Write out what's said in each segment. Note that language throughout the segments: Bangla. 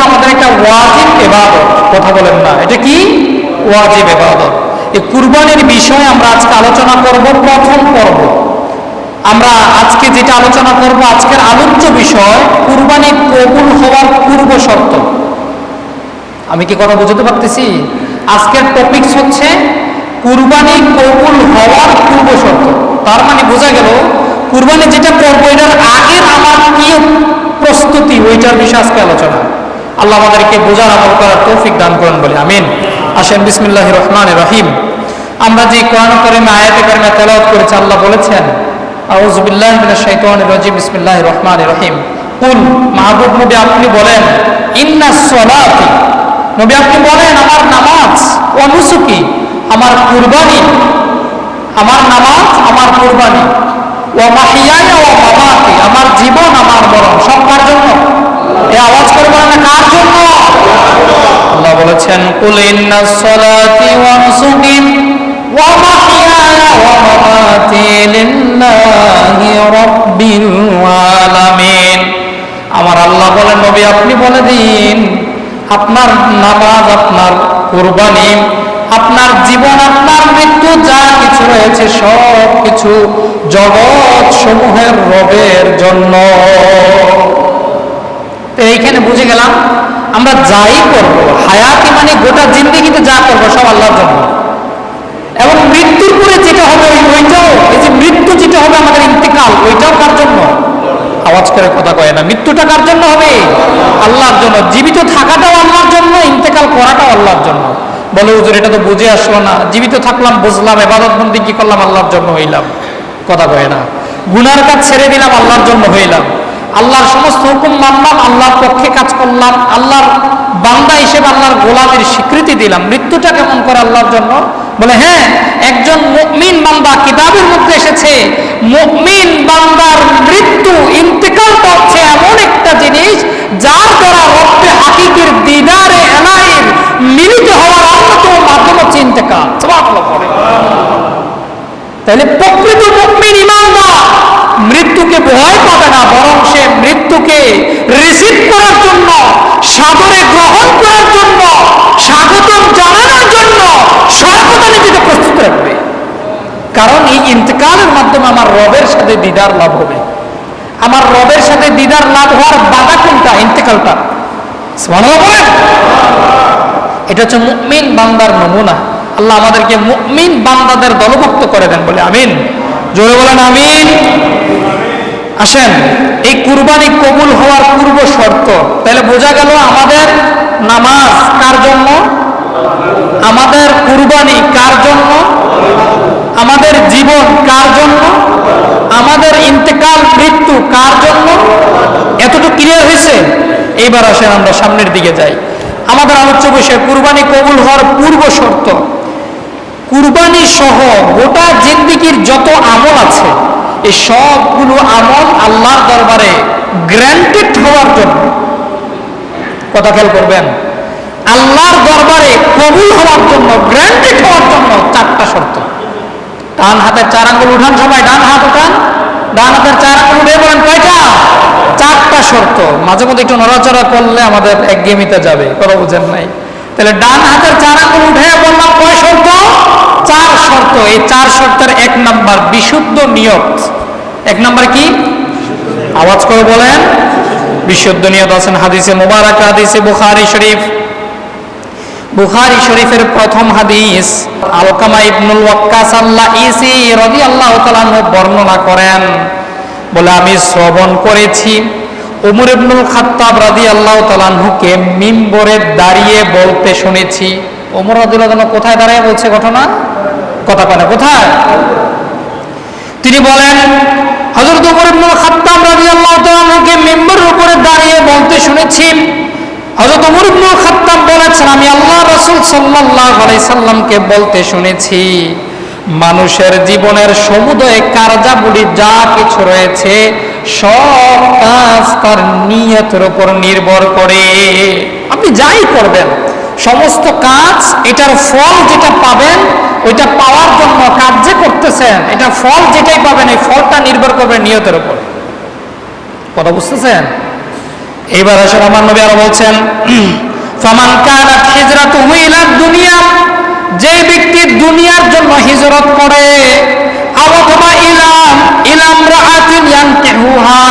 হচ্ছে আমাদের একটা ওয়াজিব এবাদত। কথা বলেন না। এটা কি? ওয়াজিব এবাদত। এই কুরবানির বিষয়ে আমরা আজকে আলোচনা করব প্রথম পর্ব। আমরা আজকে যেটা আলোচনা করব, আজকের আলোচ্য বিষয় কুরবানি কবুল হওয়ার পূর্ব শর্ত। আমি কি কথা বুঝতে পারতেছি? আজকের টপিকস হচ্ছে কুরবানি কবুল হওয়ার পূর্ব শর্ত। তার মানে বোঝা গেল, কুরবানি যেটা করব, এটার আগের আমার কি প্রস্তুতি, ওইটার বিষয়ে আজকে আলোচনা। আল্লাহ আমাদেরকে বোঝার আমল করার তৌফিক দান করেন বলে, আমিন। আসেন বিসমিল্লাহ রহমান রহিম। আমরা যে কোরআন করিমে আয়াতে করিমে তেলাওয়াত করেছি, আল্লাহ বলেছেন আউযুবিল্লাহি মিনাশ শাইতানির রাজিম, বিসমিল্লাহির রহমানির রহিম। কুল, মাহবুব, নবী আপনি বলেন, ইন্নাস সালাতি। নবী আপনি বলেন, আমার নামাজ ও নুসুকি, আমার কুরবানি, আমার নামাজ, আমার কুরবানি। ও মাহিয়ায়া ও মামাতি, আমার জীবন, আমার মরণ, সব কার জন্য? আমার আল্লাহ বলেন, নবী, আপনি বলে দিন, আপনার নামাজ, আপনার কোরবানি, আপনার জীবন, আপনার মৃত্যু, যা কিছু রয়েছে সব কিছু জগৎ সমূহের রবের জন্য। তো এইখানে বুঝে গেলাম, আমরা যাই করব, হায়াতি মানে গোটা জিন্দগিতে যা করব, সব আল্লাহর জন্য। এবং মৃত্যুর পরে যেটা হবে, ওই ওইটাও, এই যে মৃত্যু যেটা হবে আমাদের ইন্তেকাল, ওইটাও কার জন্য? আওয়াজ করে কথা কয় না, মৃত্যুটা কার জন্য হবে? আল্লাহর জন্য। জীবিত থাকাটাও আল্লাহর জন্য, ইন্তেকাল করাটাও আল্লাহর জন্য। বলে, হুজুর, এটা তো বুঝে আসলো না। জীবিত থাকলাম, বুঝলাম, এবাদত বন্দি কি করলাম, আল্লাহর জন্য হইলাম। কথা কয় না। গুনার কাজ ছেড়ে দিলাম, আল্লাহর জন্য হইলাম। আল্লাহর সমস্ত হুকুম মানলাম, আল্লাহর পক্ষে কাজ করলাম, আল্লাহর বান্দা হিসেবে আল্লাহর গোলামের স্বীকৃতি দিলাম। মৃত্যুটা কেমন করে আল্লাহর জন্য? বলে হ্যাঁ একজন মুমিন বান্দা কিতাবের মধ্যে এসেছে। মুমিন বান্দার মৃত্যু ইন্তেকালটা হচ্ছে এমন একটা জিনিস, যার দ্বারা রব্বে হাকিকের দিদারে এনায়ের মিলিত হওয়ার অন্যতম মাধ্যম হচ্ছে ইন্তেকাল। তাহলে প্রকৃত মুমিন ইমানদার। মৃত্যুকে ভয় পাবে না, বরং সে মৃত্যুকে রিসিভ করার জন্য সাদরে গ্রহণ করার জন্য, স্বাগতম জানানোর জন্য সর্বদা নিজেকে প্রস্তুত রাখবে কারণ এই ইন্তেকালের মাধ্যমে আমার রবের সাথে দিদার লাভ হবে। আমার রবের সাথে দিদার লাভ হওয়ার বাধা কোনটা? ইন্তেকালটা। বলেন। এটা হচ্ছে মুমিন বান্দার নমুনা। আল্লাহ আমাদেরকে মুমিন বান্দাদের দলভুক্ত করে দেন বলে আমিন। জোরে বলেন আমিন। আসেন, এই কুরবানি কবুল হওয়ার পূর্ব শর্ত। তাহলে বোঝা গেল আমাদের নামাজ কার জন্য? আমাদের কুরবানি কার জন্য? আমাদের জীবন কার জন্য? আমাদের ইন্তেকাল, মৃত্যু কার জন্য? এতটুকু ক্লিয়ার হয়েছে? এইবার আসেন আমরা সামনের দিকে যাই। আমাদের আলোচ্য বিষয়, কুরবানি কবুল হওয়ার পূর্ব শর্ত। কুরবানি সহ গোটা জিন্দিগির যত আমল আছে, এই সবগুলো আমল আল্লাহর দরবারে গ্র্যান্টেড হওয়ার জন্য। কথা খেয়াল করবেন। আল্লাহর দরবারে কবুল হওয়ার জন্য গ্র্যান্টেড হওয়ার জন্য চারটা শর্ত। ডান হাতের চার আঙ্গুল উঠান সবাই, ডান হাত উঠান। ডান হাতের চার আঙ্গুল উঠে বলেন, কয়টা? চারটা শর্ত। মাঝে মধ্যে একটু নড়াচড়া করলে আমাদের একগেমিতে যাবে কথা বুঝেন নাই। তাহলে ডান হাতের চার আঙ্গুল উঠে বললাম, কয় শর্ত? চার শর্ত। এই চার শর্তের এক নাম্বার বিশুদ্ধ নিয়ত। এক নাম্বার কি? আওয়াজ করে বলেন। বিশুদ্ধ নিয়ত আছেন হাদিসে, মুবারক হাদিসে, বুখারী শরীফ। বুখারী শরীফের প্রথম হাদিস, আলকামা ইবনুল ওয়াক্কাস আল্লাহ ইসি রাদিয়াল্লাহু তাআলা বর্ণনা করেন। বলে, আমি শ্রবণ করেছি। উমর ইবনুল খাত্তাব রাদিয়াল্লাহু তাআলা আনহুকে মিম্বরে দাঁড়িয়ে বলতে শুনেছি। ওমর রাদিয়াল্লাহু তাআলা কোথায় দাঁড়িয়ে বলছে ঘটনা? কথা কয় কোথায়? তিনি বলেন, হযরত উমর ইবনুল খাত্তাব রাদিয়াল্লাহু তাআলা আনহুকে মিম্বরের উপরে দাঁড়িয়ে বলতে শুনেছি। হযরত ওমর ইবনুল খাত্তাব বলেছেন, আমি আল্লাহ রাসূল আলাইহি সাল্লামকে বলতে শুনেছি। মানুষের জীবনের সমুদয় কার্যাবলী যা কিছু রয়েছে সব কাজ তার নিয়তের উপর নির্ভর করে। আপনি যাই করবেন, সমস্ত কাজ এটার ফল যেটা পাবেন, ওইটা পাওয়ার জন্য কাজ যে করতেছেন এটা ফল যেটাই পাবেন, এই ফলটা নির্ভর করবে নিয়তের উপর। কথা বুঝতেছেন? এইবার আসলে আমার নবী আরও বলছেন, ফামান কানাত হিজরাতুহু ইলা দুনিয়া যে ব্যক্তি দুনিয়ার জন্য হিজরত করে ইয়ানকিহুহা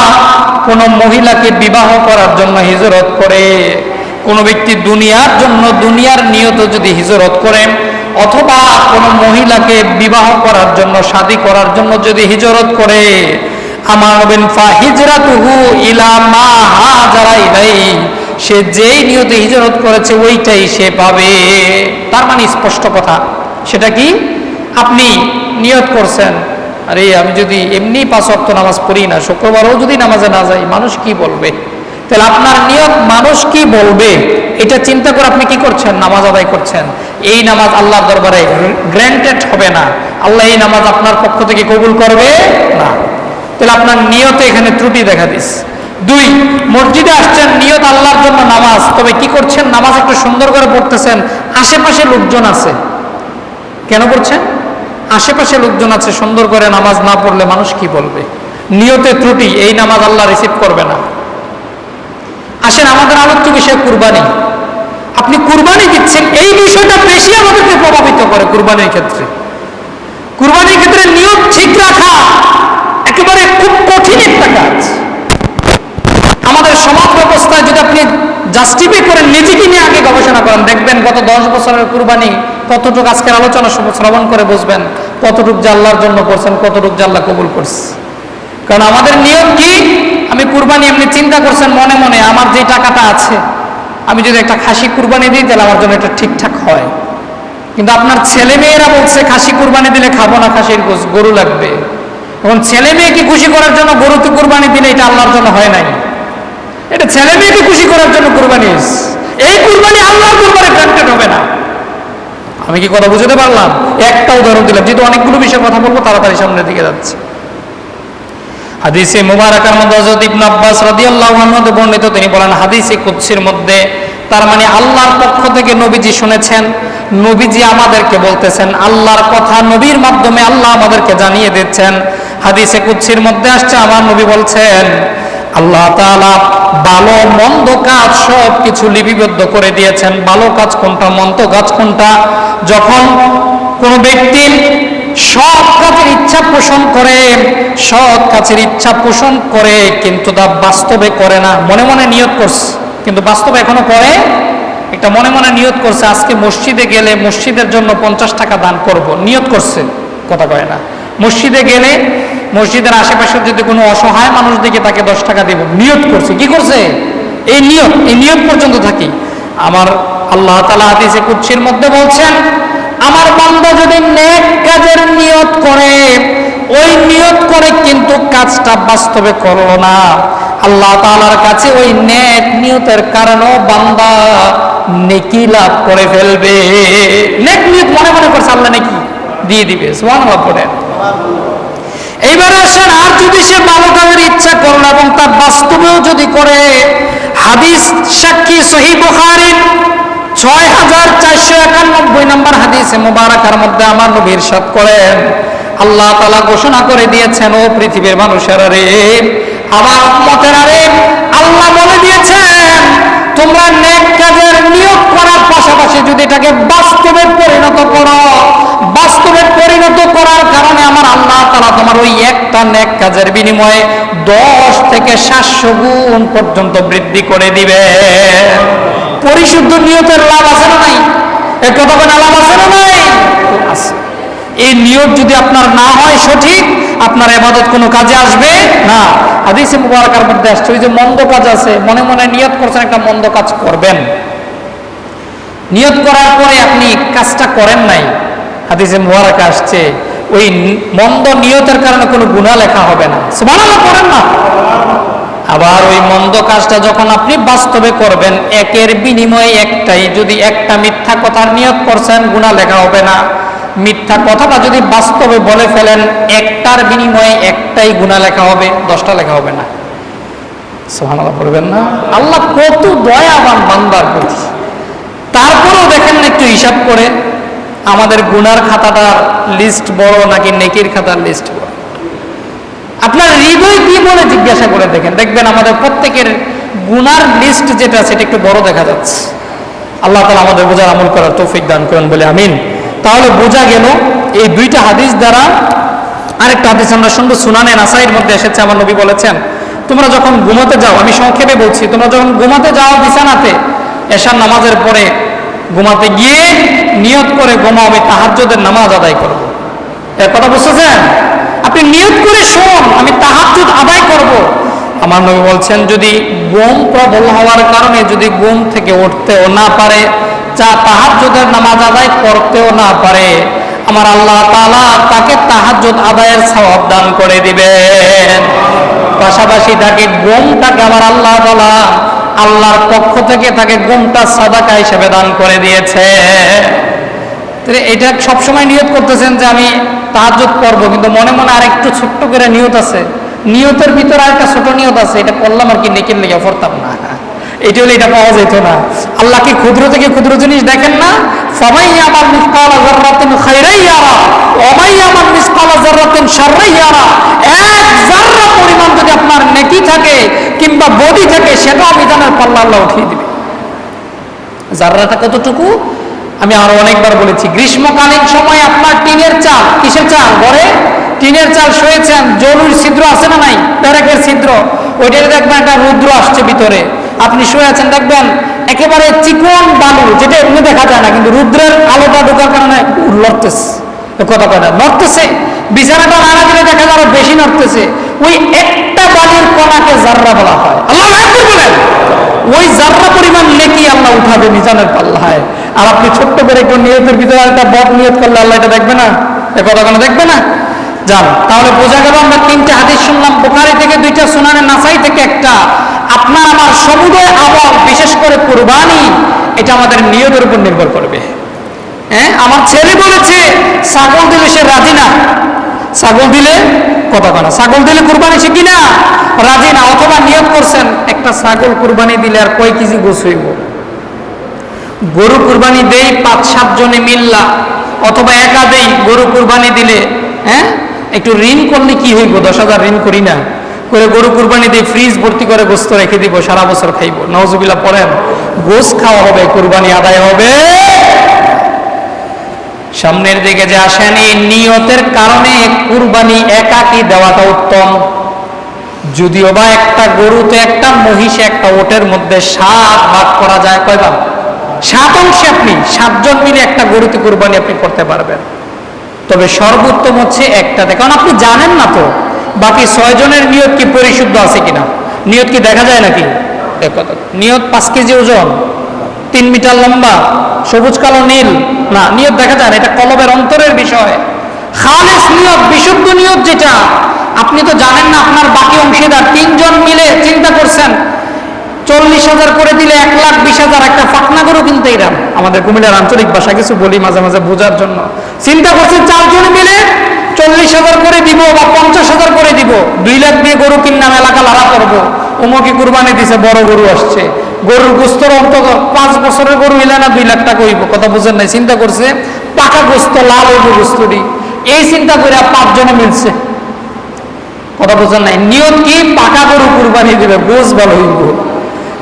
কোন মহিলাকে বিবাহ করার জন্য হিজরত করে। কোন ব্যক্তি দুনিয়ার জন্য, দুনিয়ার নিয়ত যদি হিজরত করে অথবা কোন মহিলাকে বিবাহ করার জন্য, শাদী করার জন্য যদি হিজরত করে, আমার ফা ইলা মা সে যেই নিয়তে হিজরত করেছে, ওইটাই সে পাবে। তার মানে স্পষ্ট কথা। সেটা কি? আপনি নিয়ত করছেন। আরে আমি যদি এমনি পাঁচ অক্ত নামাজ পড়ি না, শুক্রবারও যদি নামাজে না যাই, মানুষ কি বলবে? তাহলে আপনার নিয়ত মানুষ কি বলবে? এটা চিন্তা করে আপনি কি করছেন? নামাজ আদায় করছেন। এই নামাজ আল্লাহর দরবারে গ্র্যান্টেড হবে না। আল্লাহ এই নামাজ আপনার পক্ষ থেকে কবুল করবে না। তাহলে আপনার নিয়তে এখানে ত্রুটি দেখা দিস। দুই, মসজিদে আসছেন, নিয়ত আল্লাহর জন্য নামাজ। তবে কি করছেন? নামাজ একটু সুন্দর করে পড়তেছেন। আশেপাশে লোকজন আছে। কেন করছেন আশেপাশে লোকজন আছে, সুন্দর করে নামাজ না পড়লে মানুষ কি বলবে? নিয়তে ত্রুটি, এই নামাজ আল্লাহ রিসিভ করবে না। আসেন, আমাদের আলোচ্য বিষয় কুরবানি। আপনি কুরবানি দিচ্ছেন, এই বিষয়টা বেশি আমাদেরকে প্রভাবিত করে কুরবানির ক্ষেত্রে। কুরবানির ক্ষেত্রে নিয়ত ঠিক রাখা একেবারে খুব কঠিন একটা কাজ। আমাদের সমাজ ব্যবস্থায় যদি আপনি জাস্টিফাই করেন, নিজেকে নিয়ে আগে গবেষণা করেন, দেখবেন গত দশ বছরের কুরবানি কতটুক আজকের আলোচনা শ্রব- শ্রবণ করে বুঝবেন, কতটুক জাল্লার জন্য করছেন, কতটুক জাল্লা কবুল করছে। কারণ আমাদের নিয়ম কি? আমি কুরবানি এমনি চিন্তা করছেন মনে মনে, আমার যে টাকাটা আছে, আমি যদি একটা খাসি কুরবানি দিই, তাহলে আমার জন্য এটা ঠিকঠাক হয়। কিন্তু আপনার ছেলে মেয়েরা বলছে, খাসি কুরবানি দিলে খাব না, খাসির গরু লাগবে। এখন ছেলে মেয়েকে খুশি করার জন্য গরুতে কুরবানি দিলে এটা আল্লাহর জন্য হয় নাই? এটা ছেলে মেয়েকে খুশি করার জন্য কুরবানি এই কুরবানি আল্লাহর কুরবানি গ্রান্টেড হবে না। আমি কি কথা বুঝতে পারলাম? একটা উদাহরণ দিলাম, যেহেতু অনেকগুলো বিষয়ে কথা বলব, তাড়াতাড়ি সামনের দিকে যাচ্ছে। হাদিসে ইবনে আব্বাস রাদিয়াল্লাহু আনহু বর্ণিত, তিনি বলেন, হাদিসে কুদসির মধ্যে তার মানে আল্লাহর পক্ষ থেকে নবীজি শুনেছেন, নবীজি আমাদেরকে বলতেছেন, আল্লাহর কথা নবীর মাধ্যমে আল্লাহ আমাদেরকে জানিয়ে দিচ্ছেন। হাদিসে কুদসির মধ্যে আসছে আমার নবী বলছেন, আল্লাহ তাআলা ভালো, মন্দ কাজ সব কিছু লিপিবদ্ধ করে দিয়েছেন। ভালো কাজ কোনটা, মন্দ কাজ কোনটা? যখন কোনো ব্যক্তির সৎ কাজের ইচ্ছা পোষণ করে, সৎ কাজের ইচ্ছা পোষণ করে, কিন্তু তা বাস্তবে করে না, মনে মনে নিয়ত করছে। কিন্তু বাস্তবে এখনও করে? একটা মনে মনে নিয়ত করছে, আজকে মসজিদে গেলে মসজিদের জন্য পঞ্চাশ টাকা দান করব। নিয়ত করছে, কথা কয় না। মসজিদে গেলে মসজিদের আশেপাশে যদি কোনো অসহায় মানুষ দেখে তাকে দশ টাকা দেব, নিয়ত করছে। কি করছে? এই নিয়ত এই নিয়ত পর্যন্ত থাকি। আমার আল্লাহ তালা হাদিসে কুচ্ছির মধ্যে বলছেন, আমার বান্দা যদি নেক কাজের নিয়ত করে, ওই নিয়ত করে কিন্তু কাজটা বাস্তবে করল না। আল্লাহ তালার কাছে ওই নেক নিয়তের কারণেও বান্দা নেকি লাভ করে ফেলবে। নেক নিয়ত মনে মনে করছে, আল্লাহ নাকি দিয়ে দিবে। সুবহানাল্লাহ পড়েন। এইবার আসেন, আর যদি সে ভালো কাজের ইচ্ছা করল এবং তা বাস্তবেও যদি করে, হাদিস সাক্ষী সহি বুখারী ছয় হাজার চারশো একানব্বই নম্বর হাদিসে মোবারকার মধ্যে আমার নবী ইরশাদ করেন, আল্লাহ তালা ঘোষণা করে দিয়েছেন, ও পৃথিবীর মানুষেরা রে, আমার উম্মতেরা রে, আল্লাহ বলে দিয়েছেন, তোমরা নেক কাজের নিয়োগ করার পাশাপাশি যদি এটাকে বাস্তবে পরিণত করো বাস্তবে পরিণত করার কারণে আমার আল্লাহ তারা তোমার ওই একটা নেক কাজের বিনিময়ে দশ থেকে সাতশো গুণ পর্যন্ত বৃদ্ধি করে দিবে। পরিশুদ্ধ নিয়তের লাভ আছে না নাই? এর কথা বলে লাভ আছে না নাই? এই নিয়ত যদি আপনার না হয় সঠিক, আপনার এবাদত কোনো কাজে আসবে না। হাদিসে মুবারকার মধ্যে আসছে, ওই যে মন্দ কাজ আছে, মনে মনে নিয়ত করছেন, একটা মন্দ কাজ করবেন। নিয়ত করার পরে আপনি কাজটা করেন নাই। হাদিসে মুবারক আসছে, ওই মন্দ নিয়তের কারণে কোনো গুনাহ লেখা হবে না। করেন না? আবার ওই মন্দ কাজটা যখন আপনি বাস্তবে করবেন, একের বিনিময়ে একটাই। যদি একটা মিথ্যা কথার নিয়ত করছেন গুণা লেখা হবে না। মিথ্যা কথাটা যদি বাস্তবে বলে ফেলেন, একটার বিনিময়ে একটাই গুণা লেখা হবে, দশটা লেখা হবে না। সোহানাল্লাহ পড়বেন না? আল্লাহ কত দয়াবান বান্দার প্রতি। তারপরেও দেখেন একটু হিসাব করে। আমাদের গুনার খাতাটার লিস্ট বড় নাকি নেকির খাতার লিস্ট বড়? আপনার হৃদয় কি বলে জিজ্ঞাসা করে দেখেন। দেখবেন আমাদের প্রত্যেকের গুনার লিস্ট যেটা, সেটা একটু বড় দেখা যাচ্ছে। আল্লাহ তালা আমাদের বোঝার আমল করার তৌফিক দান করেন বলে আমিন। তাহলে বোঝা গেল, এই দুইটা হাদিস দ্বারা আরেকটা হাদিস আমরা শুনব। সুনানে নাসাইয়ের মধ্যে এসেছে, আমার নবী বলেছেন, তোমরা যখন ঘুমাতে যাও, আমি সংক্ষেপে বলছি, তোমরা যখন ঘুমাতে যাও বিছানাতে, এশার নামাজের পরে ঘুমাতে গিয়ে নিয়ত করে ঘুমাও আমি তাহাজ্জুদের নামাজ আদায় করব। এর কথা বুঝতেছেন? আপনি নিয়ত করে শোন, আমি তাহাজ্জুদ আদায় করব। আমার নবী বলছেন, যদি ঘুম প্রবল হওয়ার কারণে যদি ঘুম থেকে উঠতেও না পারে, যা তাহাজ্জুদের নামাজ আদায় করতেও না পারে, আমার আল্লাহ তালা তাকে তাহাজ্জুদ আদায়ের সওয়াব দান করে দিবেন। পাশাপাশি তাকে ঘুমটাকে আমার আল্লাহ তাআলা আল্লাহর পক্ষ থেকে তাকে ঘুমটা সাদাকা হিসেবে দান করে দিয়েছে। এটা সবসময় নিয়ত করতেছেন যে আমি তাহাজ্জুদ করব কিন্তু মনে মনে আর একটু ছোট্ট করে নিয়ত আছে। নিয়তের ভিতরে আরেকটা ছোট নিয়ত আছে, এটা করলাম আর কি নেকির লেগে পড়তাম না। এটা হলে এটা পাওয়া যেত না। আল্লাহ কি ক্ষুদ্র থেকে ক্ষুদ্র জিনিস দেখেন না? সবাই আমার মিসকাল জাররাতিন খাইরাই ইয়ারা ওমাই আমার মিসকাল জাররাতিন শাররাই ইয়ারা এক জাররা পরিমাণ যদি আপনার থাকে কিংবা বডি থাকে সেটাও মিজানের পাল্লা আল্লাহ উঠিয়ে দিবে। জাররাটা কতটুকু? আমি আরও অনেকবার বলেছি, গ্রীষ্মকালীন সময় আপনার টিনের চাল, কিসের চাল? ঘরে টিনের চাল শুয়েছেন জরুরি ছিদ্র আছে না নাই? প্যারেকের ছিদ্র। ওইটাতে দেখবেন একটা রুদ্র আসছে ভিতরে। আপনি শুয়ে আছেন, দেখবেন একেবারে চিকন বালু, যেটা এমনি দেখা যায় না, কিন্তু রুদ্রের আলোটা ঢোকার কারণে লড়তেছে কথা কয় না, নড়তেছে। বিছানাটা নাড়া দিলে দেখা যায় আরও বেশি নড়তেছে। ওই একটা বালির কণাকে জাররা বলা হয়। আল্লাহ বলেন। ওই জাররা পরিমাণ নেকি আল্লাহ উঠাবে মিজানের পাল্লায়। আর আপনি ছোট্ট করে একটু নিয়তের ভিতরে একটা বদ নিয়ত করলে আল্লাহ এটা দেখবে না? এ কথা কোনো দেখবে না? যান, তাহলে বোঝা গেল আমরা তিনটে হাদিস শুনলাম। বোখারি থেকে দুইটা, সুনানে নাসাই থেকে একটা। আপনার আমার সমুদয় আমল বিশেষ করে কুরবানি, এটা আমাদের নিয়তের উপর নির্ভর করবে। হ্যাঁ আমার ছেলে বলেছে, ছাগল দিলে সে রাজি না। ছাগল দিলে কথা কনা ছাগল দিলে কোরবানি সে কিনা? রাজি না, অথবা নিয়ত করছেন, একটা ছাগল কোরবানি দিলে আর কয় কেজি গোস হইব? গরু কুরবানি দেই, পাঁচ, সাত জনে মিল্লা, অথবা একা দেই, গরু কুরবানি দিলে হ্যাঁ? একটু ঋণ করলে কি হইব? দশ হাজার ঋণ করি না। করে গরু কুরবানি দিয়ে ফ্রিজ ভর্তি করে গোস্ত রেখে দিব, সারা বছর খাইব। নওজুবিল্লা পড়েন, গোস খাওয়া হবে, কোরবানি আদায় হবে। সামনের দিকে যে আসেন, এই নিয়তের কারণে কুরবানি একাকি দেওয়াটা উত্তম। যদিও বা একটা গরুতে একটা মহিষে একটা ওটের মধ্যে সাত ভাগ করা যায়, কয় ভাগ? সাত অংশে আপনি, সাতজন মিলে একটা গরুতে কুরবানি আপনি করতে পারবেন। তবে সর্বোত্তম হচ্ছে একটাতে, কারণ আপনি জানেন না তো, বাকি ছয় জনের নিয়ত কি পরিশুদ্ধ আছে কিনা? নিয়ত কি দেখা যায় নাকি? নিয়ত পাঁচ কেজি ওজন। তিন মিটার লম্বা, সবুজ কালো নীল। না, নিয়ত দেখা যায় এটা কলবের অন্তরের বিষয়। খালেস নিয়ত, বিশুদ্ধ নিয়ত যেটা। আপনি তো জানেন না, আপনার বাকি অংশীদার তিনজন মিলে চিন্তা করছেন, চল্লিশ হাজার করে দিলে এক লাখ বিশ হাজার একটা ফাটনা গরু কিনতে এরাম আমাদের কুমিল্লার আঞ্চলিক ভাষা কিছু বলি মাঝে মাঝে বোঝার জন্য। চিন্তা করছেন চারজন মিলে চল্লিশ হাজার করে দিব বা পঞ্চাশ হাজার করে দিব। দুই লাখ দিয়ে গরু কিনলাম, এলাকা লাড়া করব। উমকি কুরবানি দিছে, বড় গরু আসছে। গরুর গোস্তর অন্তত পাঁচ বছরের গরু হইলে না দুই লাখ টাকা হইব, কথা বুঝেন নাই? চিন্তা করছে, পাকা গোস্ত, লাল হইব গোস্তটি। এই চিন্তা করে পাঁচজনে মিলছে। কথা বোঝেন নাই? নিয়ত কি? পাকা গরু কুরবানি দিবে, গোস ভালো হইব।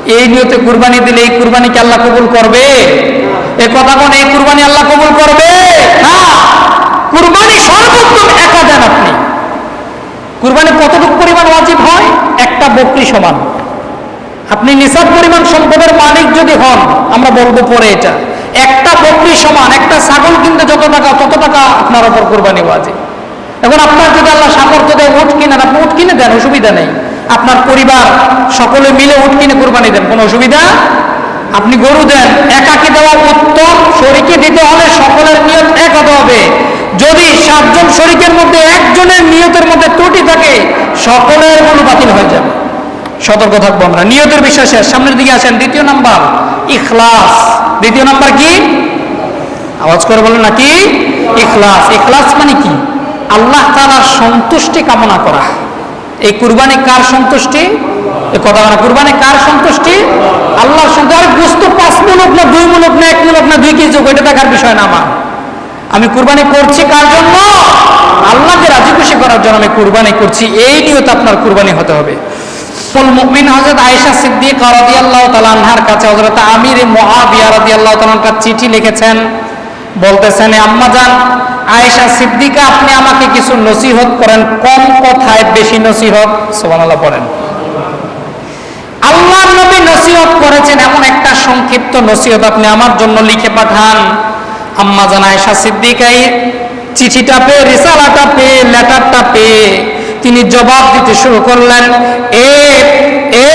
এই নিয়তে কুরবানি দিলে এই কুরবানি কি আল্লাহ কবুল করবে? এ কথা কোন, এই কুরবানি আল্লাহ কবুল করবে? না। কুরবানি সর্বোত্তম একা দেন আপনি। কুরবানি কতটুকু পরিমাণ ওয়াজিব হয়? একটা বকরি সমান। আপনি নিসাব পরিমাণ সম্পদের মালিক যদি হন, আমরা বলব পরে এটা। একটা বকরি সমান, একটা ছাগল কিনতে যত টাকা, তত টাকা আপনার ওপর কোরবানি ওয়াজিব এখন আপনার যদি আল্লাহ সামর্থ্য দেয় উঠ কিনেন, আপনি উঠ কিনে দেন, অসুবিধা নেই। আপনার পরিবার, সকলে মিলে উঠ কিনে কোরবানি দেন, কোনো অসুবিধা? আপনি গরু দেন, একাকে দেওয়া উত্তম শরীকে দিতে হলে সকলের নিয়ত এক হতে হবে। যদি সাতজন শরীকের মধ্যে একজনের নিয়তের মধ্যে ত্রুটি থাকে, সকলের গরু বাতিল হয়ে যাবে। সতর্ক থাকব আমরা। নিয়তের বিষয় শেষ। সামনের দিকে আসেন, দ্বিতীয় নাম্বার, ইখলাস। দ্বিতীয় নাম্বার কি? আওয়াজ করে বলেন নাকি? ইখলাস। ইখলাস মানে কি? আল্লাহ তাআলার সন্তুষ্টি কামনা করা। এই কুরবানি কার সন্তুষ্টি? কথা বলা, কুরবানি কার সন্তুষ্টি? আল্লাহর সন্তুষ্টি। পাঁচ মূলক না দুই মূলক না এক মূলক না দুই কেজি, ওইটা দেখার বিষয় না আমার। আমি কুরবানি করছি কার জন্য? আল্লাহকে রাজি খুশি করার জন্য আমি কুরবানি করছি। এই নিয়ত আপনার কুরবানি হতে হবে। আয়েশা সিদ্দিকা রাদিয়াল্লাহু তাআলা আনহার কাছে হযরত চিঠি লিখেছেন। বলতেছেন আয়েশা সিদ্দিকা, আপনি আমাকে কিছু নসিহত করেন, কম কথায় বেশি নসিহত। সুবহানাল্লাহ আল্লাহ নবী নসিহত করেছেন এমন একটা সংক্ষিপ্ত নসিহত আপনি আমার জন্য লিখে পাঠান। আম্মা জান, আয়েশা সিদ্দিকাই চিঠিটা পেয়ে, রিসালাটা পেয়ে, লেটারটা পেয়ে তিনি জবাব দিতে শুরু করলেন, এ এ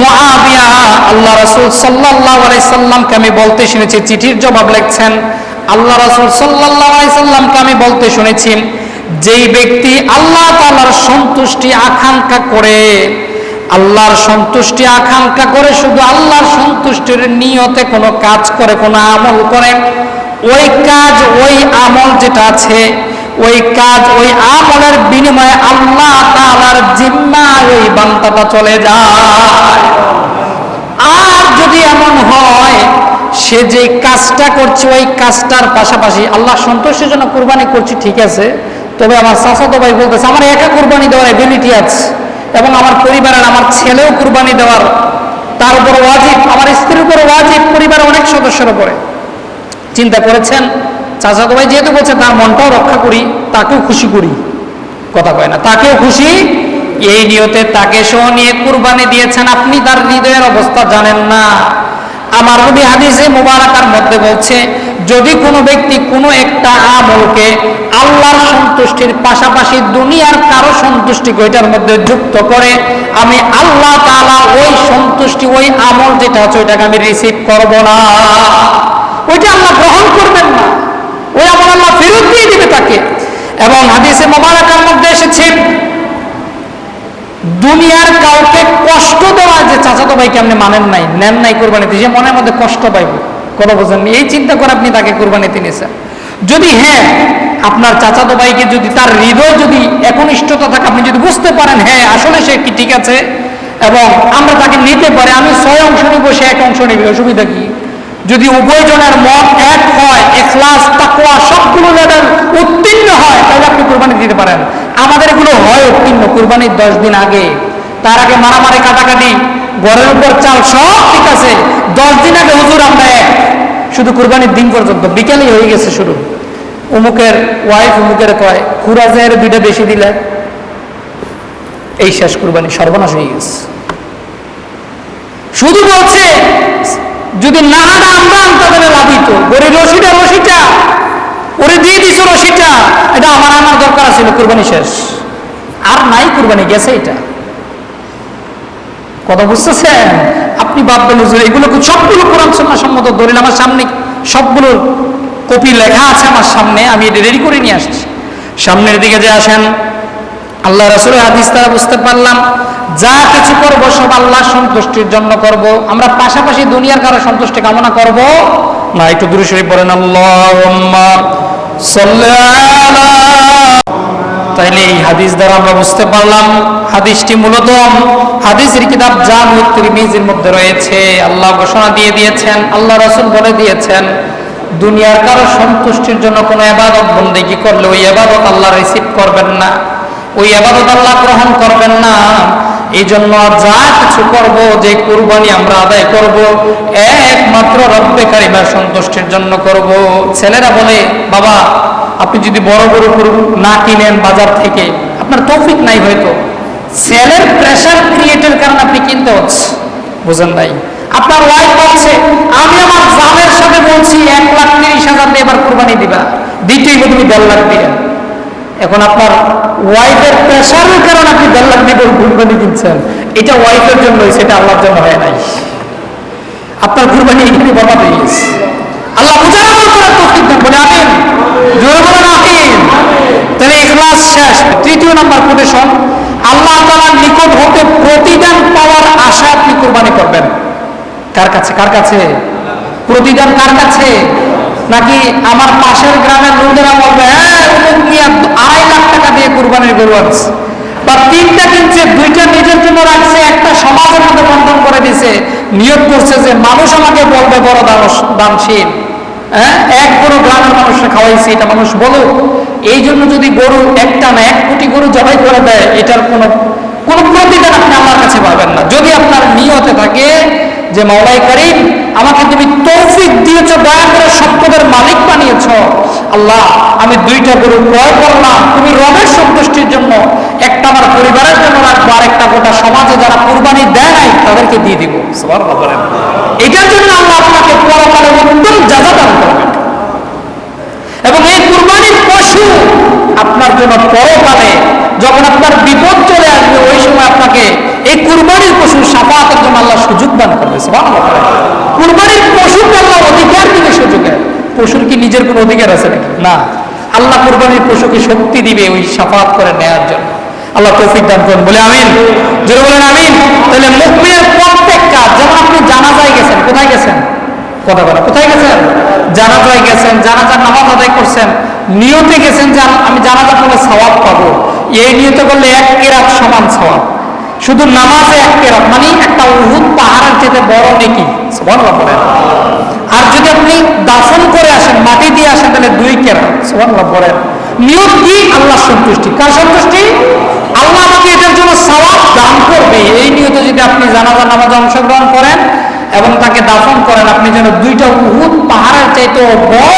মুআবিয়া, আল্লাহ রাসূল সাল্লাল্লাহু আলাইহি আমি বলতে শুনেছি, চিঠির জবাব লিখছেন, আল্লাহ রাসূল সাল্লাল্লাহু আলাইহি আমি বলতে শুনেছি, যেই ব্যক্তি আল্লাহ তাআলার সন্তুষ্টি আকাঙ্ক্ষা করে, আল্লাহর সন্তুষ্টি আকাঙ্ক্ষা করে, শুধু আল্লাহর সন্তুষ্টির নিয়তে কোনো কাজ করে, কোনো আমল করে, ওই কাজ, ওই আমল যেটা আছে ওই কাজ, ওই আমলের বিনিময়ে আল্লাহ তাআলার জিম্মায় ওই বান্দাটা চলে যায়। আর যদি এমন হয়, সে যে কাজটা করছে, ওই কাজটার পাশাপাশি আল্লাহ সন্তোষের জন্য কুরবানি করছি, ঠিক আছে? তবে আমার চাচাতো ভাই বলতেছে, আমার একা কোরবানি দেওয়ার এবিলিটি আছে এবং আমার পরিবারের, আমার ছেলেও কুরবানি দেওয়ার। তার উপর ওয়াজিব, আমার স্ত্রীর উপর ওয়াজিব, পরিবারের অনেক সদস্যের উপরে। চিন্তা করেছেন? চাচাতো ভাই যেহেতু বলছে তার মনটাও রক্ষা করি, তাকেও খুশি করি। কথা কয় না, তাকেও খুশি। এই নিয়তে তাকে সহ নিয়ে কুরবানি দিয়েছেন, আপনি তার হৃদয়ের অবস্থা জানেন না। আমার নবী হাদিসে মুবারাকার মধ্যে বলছে, যদি কোনো ব্যক্তি কোনো একটা আমলকে আল্লাহর সন্তুষ্টির পাশাপাশি দুনিয়ার কারও সন্তুষ্টি ওইটার মধ্যে যুক্ত করে, আমি আল্লাহ তাআলা ওই সন্তুষ্টি, ওই আমল যেটা হচ্ছে ওইটাকে আমি রিসিভ করব না। ওইটা আল্লাহ গ্রহণ করবেন না। ওই আমল আল্লাহ ফেরত দিয়ে দিবে তাকে। এবং হাদিসে মোবারকার মধ্যে এসেছে, দুনিয়ার কাউকে কষ্ট দেওয়া যে মানেন নাই, নেন নাই কোরবানিতে যে মনের মধ্যে কষ্ট পাইব। এই চিন্তা করে আপনি তাকে কোরবানিতে নিয়েছেন। যদি হ্যাঁ আপনার চাচাতো ভাইকে যদি তার হৃদয় যদি একনিষ্ঠতা থাকে, আপনি যদি বুঝতে পারেন হ্যাঁ আসলে সে কি ঠিক আছে, এবং আমরা তাকে নিতে পারি, আমি ছয় অংশ নিব, সে এক অংশ নিবি, অসুবিধা কি? যদি উভয়জনের মত এক হয়, এখলাস, তাকওয়া সবগুলো লেভেল উত্তীর্ণ হয়, তাহলে আপনি কোরবানি দিতে পারেন। আমাদের এগুলো হয় উত্তীর্ণ। কুরবানির দশ দিন আগে। তার আগে মারামারি, কাটাকাটি, ঘরের উপর চাল সব ঠিক আছে। দশ দিন আগে হুজুর আমরা এক। শুধু কুরবানির দিন পর্যন্ত। বিকেলেই হয়ে গেছে শুরু। অমুকের ওয়াইফ অমুকের কয়, খুরাজের দুইটা বেশি দিলে। এই শেষ কুরবানি সর্বনাশ হয়ে গেছে। শুধু বলছে যদি না নাড়াটা আমরা আনতে তাহলে লাভিত। ওরে রশিটা রশিটা ওরে দিয়ে দিছো রশিটা এটা আমার আমার দরকার ছিল কুরবানি শেষ। আর নাই কুরবানি, গেছে এটা। কথা বুঝতেছেন? আপনি ভাববেন হুজুর, এগুলো সবগুলো কোরআন সন্না সম্মত দলিল? আমার সামনে সবগুলো কপি লেখা আছে আমার সামনে, আমি এটা রেডি করে নিয়ে আসছি। সামনের দিকে যে আসেন, আল্লাহ রাসুলের হাদিস তারা বুঝতে পারলাম যা কিছু করব, সব আল্লাহ সন্তুষ্টির জন্য করব। আমরা পাশাপাশি দুনিয়ার কারও সন্তুষ্টি কামনা করব? না, একটু দূরে সরে পড়েন। তাইলে এই হাদিস দ্বারা আমরা বুঝতে পারলাম, হাদিসটি মূলত হাদিসের কিতাব জামুত তিরমিজির মধ্যে রয়েছে। আল্লাহ ঘোষণা দিয়ে দিয়েছেন, আল্লাহ রাসূল বলে দিয়েছেন, দুনিয়ার কারও সন্তুষ্টির জন্য কোনো এবাদত বন্দেগি করলে ওই এবাদত আল্লাহ রিসিভ করবেন না। ওই আবাদত আল্লাহ গ্রহণ করবেন না। এই জন্য যা কিছু করব, যে কুরবানি আমরা আদায় করব, একমাত্র রব্বে কারিমার সন্তুষ্টির জন্য করব। ছেলেরা বলে, বাবা, আপনি যদি বড় বড় গরু না কিনেন বাজার থেকে, আপনার তৌফিক নাই হয়তো। ছেলের প্রেশার ক্রিয়েটের কারণে আপনি কিনতে হচ্ছে। বুঝেন ভাই আপনার ওয়াইফ বলছে, আমি আমার জামের সাথে বলছি, এক লাখ তিরিশ হাজার দিয়ে এবার কুরবানি দিবা। দ্বিতীয় তুমি দেড় লাখ দিবেন এখন আপনার ওয়াইফের প্রেশারের কারণে আপনি দেড় লাখ দিয়ে কুরবানি কিনছেন। এটা ওয়াইফের জন্য সেটা আল্লাহর জন্য হয় নাই। আপনার কুরবানি এখানে বরবাদ হয়ে গেছে। আল্লাহ বুঝার করার তৌফিক দেন বলে আমিন। জোরে বলেন, আমিন। তাহলে ইখলাস শেষ, তৃতীয় নাম্বার কোটেশন আল্লাহ তাআলার নিকট হতে প্রতিদান পাওয়ার আশা আপনি কুরবানি করবেন। কার কাছে? কার কাছে? প্রতিদান কার কাছে? নাকি আমার পাশের গ্রামের লোকেরা বলবে হ্যাঁ অমুক আড়াই লাখ টাকা দিয়ে কুরবানির গরু আনছে। বা তিনটা কিনছে, দুইটা নিজের জন্য রাখছে, একটা সমাজের মধ্যে বন্টন করে দিছে, নিয়োগ করছে যে মানুষ আমাকে বলবে বড় দানশীল। হ্যাঁ এক বড় গ্রামের মানুষরা খাওয়াইছে, এটা মানুষ বলো এই জন্য যদি গরু একটা না, এক কোটি গরু জবাই করে দেয়, এটার কোনো কোনো প্রতিদান আপনি আমার কাছে পাবেন না। যদি আপনার নিয়তে থাকে যে মাওলাই করিম আমাকে তুমি তৌফিক দিয়েছ, দয়া করে সম্পদের মালিক বানিয়েছ। আল্লাহ, আমি দুইটা গরু ক্রয় করলাম। তুমি রবের সন্তুষ্টির জন্য একটা আমার পরিবারের জন্য রাখব আর একটা গোটা সমাজে যারা কুরবানি দেয় নাই, তাদেরকে দিয়ে দিব। এটার জন্য আল্লাহ আপনাকে পরকালে উত্তম যাজা দান করবেন। এবং এই কুরবানির পশু আপনার জন্য পরকালে যখন আপনার বিপদ চলে আসবে, ওই সময় আপনাকে এই কুরবানির পশু সাফাতের জন্য আল্লাহ সুযোগ দান করবে। বলেন। কুরবানির পশুকে আল্লাহ অধিকার দিবে সুযোগে। পশুর কি নিজের কোনো অধিকার আছে নাকি? না। আল্লাহ কুরবানির পশুকে শক্তি দিবে ওই সাফাত করে নেয়ার জন্য। আল্লাহ তৌফিক দান করুন। বলে আমিন। জোরে বলেন আমিন। তাহলে মুকমিনের প্রত্যেক কাজ যেমন আপনি জানাজায় গেছেন, কোথায় গেছেন? কথা বলা, কোথায় গেছেন? জানাজায় গেছেন, জানাজার নামাজ আদায় করছেন। নিয়তে গেছেন যে আমি জানাজা করলে সওয়াব পাবো। এই নিয়তে করলে এক কেরাত সমান সওয়াব। শুধু নামাজে এক কেরাত মানে একটা উহুদ পাহাড়ের চেয়ে বড় নেকি? আর যদি আপনি দাফন করে আসেন, মাটি দিয়ে আসেন, তাহলে দুই কেরাত, সুবহানাল্লাহ বলেন। নিয়ত কি আল্লাহ সন্তুষ্টি। কার সন্তুষ্টি? আল্লাহ আমাকে এটার জন্য সওয়াব দান করবে। এই নিয়তে যদি আপনি জানাজা, নামাজে অংশগ্রহণ করেন এবং তাকে দাফন করেন, আপনি যেন দুইটা উহুদ পাহাড়ের চাইতে বড়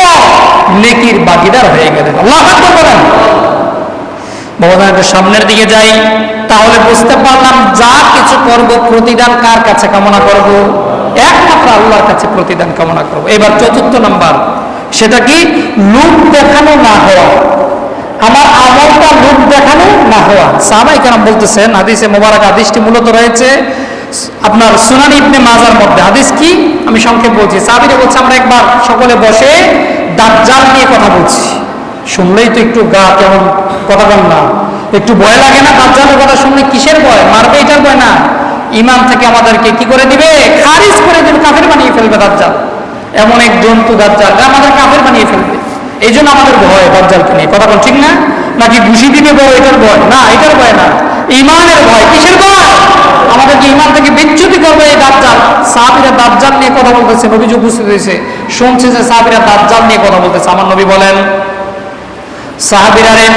নেকির বাগিদার হয়ে গেলেন। আল্লাহ বলেন। ভগবানের সামনের দিকে যাই। তাহলে বুঝতে পারলাম যা কিছু করব, প্রতিদান কার কাছে কামনা করব? একমাত্র আল্লাহর কাছে প্রতিদান কামনা করব। এবার চতুর্থ নাম্বার, সেটা কি? লোক দেখানো না হওয়া। আমার আমলটা লোক দেখানো না হওয়া। সাহাবাই কেন বলতেছেন, হাদিসে মোবারক হাদিসটি মূলত রয়েছে আপনার সুনানি ইবনে মাজার মধ্যে। হাদিস কি? আমি সংক্ষেপ বলছি। সাহাবিরা বলছে, আমরা একবার সকলে বসে দাজ্জাল নিয়ে কথা বলছি। শুনলেই তো একটু গা কেমন কথা বল না। একটু ভয় লাগে না? দাজ্জালের কথা শুনলে কিসের ভয়? মারবে এটার ভয় না। ইমান থেকে আমাদেরকে কি করে দিবে? খারিজ করে দিবে, কাফের বানিয়ে ফেলবে দাজ্জাল। এমন এক জন্তু দাজ্জাল যা আমাদের কাফের বানিয়ে ফেলবে। এই জন্য আমাদের ভয় দাজ্জালকে নিয়ে। কথা বল, ঠিক না? নাকি ঘুষি দিবে বড় এটার ভয়? না, এটার ভয় না। ইমানের ভয়, কিসের ভয়? আমাদেরকে ইমান থেকে বিচ্যুতি করবে এই দাজ্জাল। সাহাবীরা দাজ্জাল নিয়ে কথা বলতেছে, নবীজি উপস্থিত হয়েছে। শুনছে যে সাহাবীরা দাজ্জাল নিয়ে কথা বলতেছে। আমার নবী বলেন, সাহাবীরা রে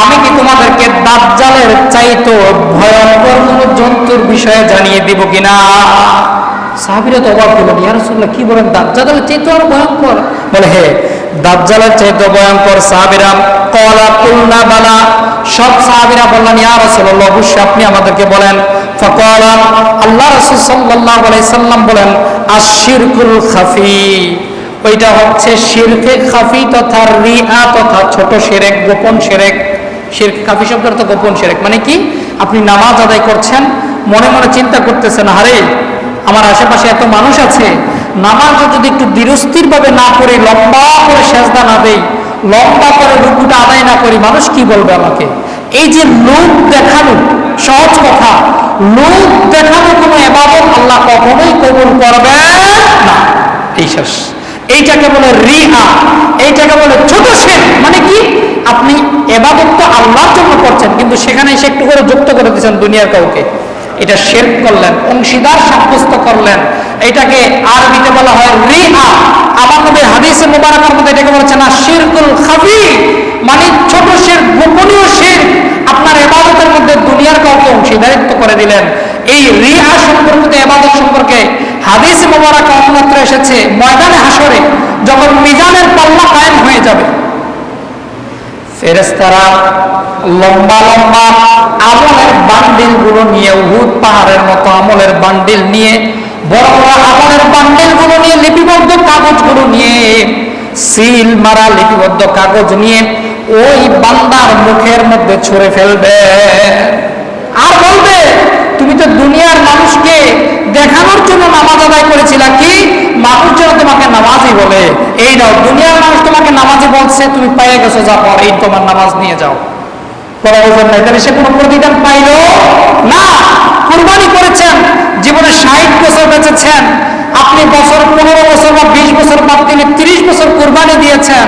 আমি কি তোমাদেরকে দাজ্জালের চাইতো ভয়ঙ্কর কোন জন্তুর বিষয়ে জানিয়ে দিব কিনা? সাহাবীরা তো অবাক হলো ইয়া রাসূলুল্লাহ, কি বলেন, দাজ্জালের চাইতো আরও ভয়ঙ্কর? বলে, হে, দাজ্জালের চাইতো ভয়ঙ্কর সাহাবীরা কলা কুলনা বালা। সব সাহাবীরা বললেন, ইয়া রাসূলুল্লাহ, অবশ্যই আপনি আমাদেরকে বলেন। ফাকালা, আল্লাহ রাসূল সাল্লাল্লাহু আলাইহি সাল্লাম বলেন আশিরকুল খাফি। ওইটা হচ্ছে শিরকে খাফি তথা রিয়া তথা ছোট সেরেক গোপন সেরেক শিরকে খাফি শব্দ অর্থ গোপন সেরেক মানে কি? আপনি নামাজ আদায় করছেন, মনে মনে চিন্তা করতেছেন, আরে, আমার আশেপাশে এত মানুষ আছে নামাজ যদি একটু ধীরস্থির ভাবে না করি, লম্বা করে সেজদা না দেই, লম্বা করে রুকুটা আদায় না করি, মানুষ কি বলবে আমাকে? এই যে লোক দেখানো, সহজ কথা লোক দেখানো কোনো এবাদত আল্লাহ কখনোই কবুল করবে না। এই শেষ। এইটাকে বলে রিহা, এইটাকে বলে ছোট শেখ মানে কি? আপনি এবাদত তো আল্লাহর জন্য করছেন, কিন্তু সেখানে এসে একটু করে যুক্ত করে দিচ্ছেন দুনিয়ার কাউকে। এটা শের করলেন, অংশীদার সাব্যস্ত করলেন। এটাকে আরবিতে বলা হয় রিহা। আমার নবী হাদিসে মোবারকের মধ্যে এটাকে বলেছেন না, শিরকুল খাফি মানে ছোট শের, গোপনীয় শের। আপনার এবাদতের মধ্যে দুনিয়ার কাউকে অংশীদারিত্ব করে দিলেন। এই রিহা সম্পর্কিত এবাদত সম্পর্কে হাদিস মোবারক অন্যত্র এসেছে ময়দানে হাসরে যখন মিজানের পাল্লা কায়েম হয়ে যাবে। ফেরেস্তারা লম্বা লম্বা আমলের বান্ডিলগুলো নিয়ে, উহুদ পাহাড়ের মতো আমলের বান্ডিল নিয়ে, বড় বড় আমলের বান্ডিলগুলো নিয়ে, লিপিবদ্ধ কাগজগুলো নিয়ে, সিল মারা লিপিবদ্ধ কাগজ নিয়ে ওই বান্দার মুখের মধ্যে ছুঁড়ে ফেলবে। আর বলবে তুমি তো দুনিয়ার মানুষকে দেখানোর জন্য নামাজ আদায় করেছিলা কি? মানুষ যেন তোমাকে নামাজই বলে। এই নাও, দুনিয়ার মানুষ তোমাকে নামাজি বলছে, তুমি পেয়ে গেছো যা পর এই তোমার নামাজ নিয়ে যাও। ওজন নাই তাহলে সে কোনো প্রতিদান পাইল না? কুরবানি করেছেন, জীবনে ষাট বছর বেঁচেছেন, আপনি বছর পনেরো বছর বা বিশ বছর বাদ তিনি তিরিশ বছর কুরবানি দিয়েছেন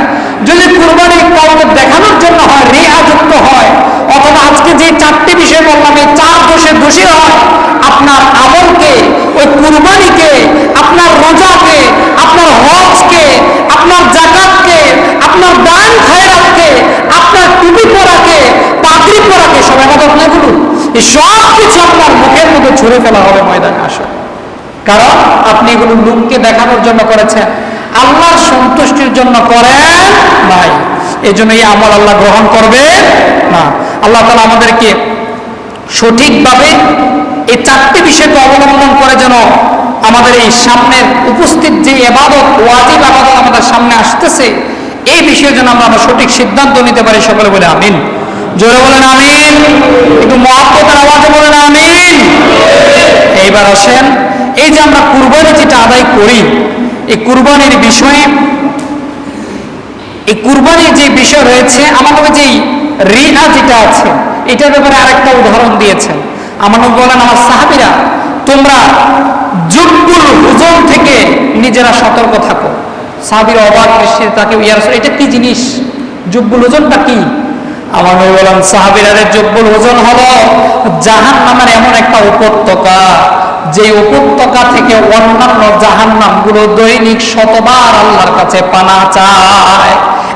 যদি কুরবানি কাউকে দেখানোর জন্য হয়, রেহাযুক্ত হয়, অথবা আজকে যে চারটি বিষয় বললাম, এই চার দোষে দোষী হয়, আপনার আমলকে, ওই কুরবানিকে, আপনার রোজাকে, আপনার হজকে, আপনার জাকাতকে, আপনার দান খয়রাতকে, আপনার টুপি পরাকে, পাগড়ি পরাকে, সব এবাদত না এগুলো এই সব কিছু আপনার মুখের মধ্যে ছুড়ে ফেলা হবে ময়দানে আসা কারণ আপনি এগুলো লোককে দেখানোর জন্য করেছেন আল্লাহর সন্তুষ্টির জন্য করেন নাই। এই জন্য এই আমল আল্লাহ গ্রহণ করবে না। আল্লাহ তালা আমাদেরকে সঠিকভাবে এই চারটি বিষয়কে অবলম্বন করে যেন আমাদের এই সামনের উপস্থিত যে এবাদত, ওয়াজিব আবাদত আমাদের সামনে আসতেছে, এই বিষয়ে যেন আমরা আমরা সঠিক সিদ্ধান্ত নিতে পারি সকলে বলে আমিন। জোরে বলেন আমিন। একটু মহাব্বতের আওয়াজে বলেন আমিন। এইবার আসেন, এই যে আমরা কুরবানি যেটা আদায় করি এই কুরবানির বিষয়ে, এই কুরবানির যে বিষয় রয়েছে, আমার নবী যেই রিহা যেটা আছে, এটার ব্যাপারে আরেকটা উদাহরণ দিয়েছেন। আমার নবী বলেন আমার সাহাবিরা, তোমরা জুব্বুল হুজন থেকে নিজেরা সতর্ক থাকো। সাহাবির অবাক দৃষ্টিতে তাকে ইয়ার এটা কি জিনিস? জুব্বুল ওজনটা কি? আমার নবী বলেন সাহাবিরা জব্বুল ওজন হলো জাহান নামের এমন একটা উপত্যকা যে উপত্যকা থেকে অন্যান্য জাহান নামগুলো দৈনিক শতবার আল্লাহর কাছে পানা চায়।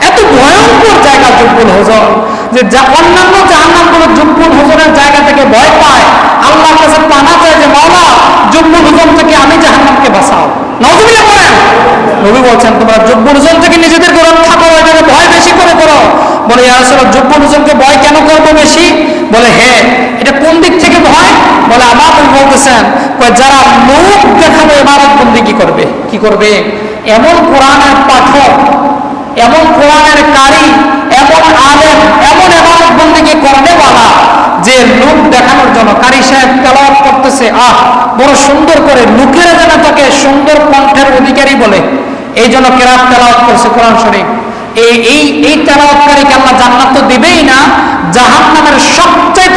এত ভয়ঙ্কর জায়গা জব্বুল হোজন যে অন্যান্য জাহান নামগুলো জব্বুল হোজনের জায়গা থেকে ভয় পায়, আল্লাহর কাছে পানা চায় যে, মাওলা, জব্বুল হোজন থেকে আমি জাহান নামকে বাঁচাও। নজমিয়া করেন নবী বলছেন, তোমরা জব্বুল হোজন থেকে নিজেদেরকে রক্ষা করো এটাকে ভয় বেশি করে করো। বলে ইয়ারসল জব্বুল হোজনকে ভয় কেন করব বেশি? বলে হ্যাঁ এটা কোন দিক থেকে ভয়? বলে নবী বলতেছেন যারা মুখ দেখাবে এবারত বন্দি কি করবে? কি করবে? এমন কোরআনের পাঠক, এমন কোরআনের কারি, এমন আলেম, এমন এবারত বন্দিকে করবেওয়ালা যে লোক দেখানোর জন্য, কারি সাহেব তেলাওয়াত করতেছে, আহ, বড় সুন্দর করে লোকেরা যেন তাকে সুন্দর কণ্ঠের অধিকারী বলে। এই জন্য কেরাত তেলাওয়াত করছে কোরআন শরীফ। এই এই এই তেলাওয়াতকারীকে আল্লাহ জান্নাত তো দিবেই না?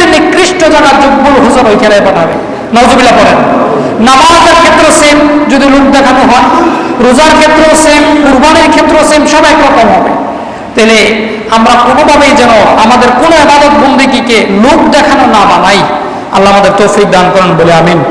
নিকৃষ্ট সেম যদি দেখানো হয়। রোজার সেম সেম হবে। তাহলে আমরা কোনোভাবেই যেন আমাদের কোনো আবাদত বন্দিকে লোক দেখানো না বানাই। আল্লাহ আমাদের তৌফিক দান করেন বলে আমিন।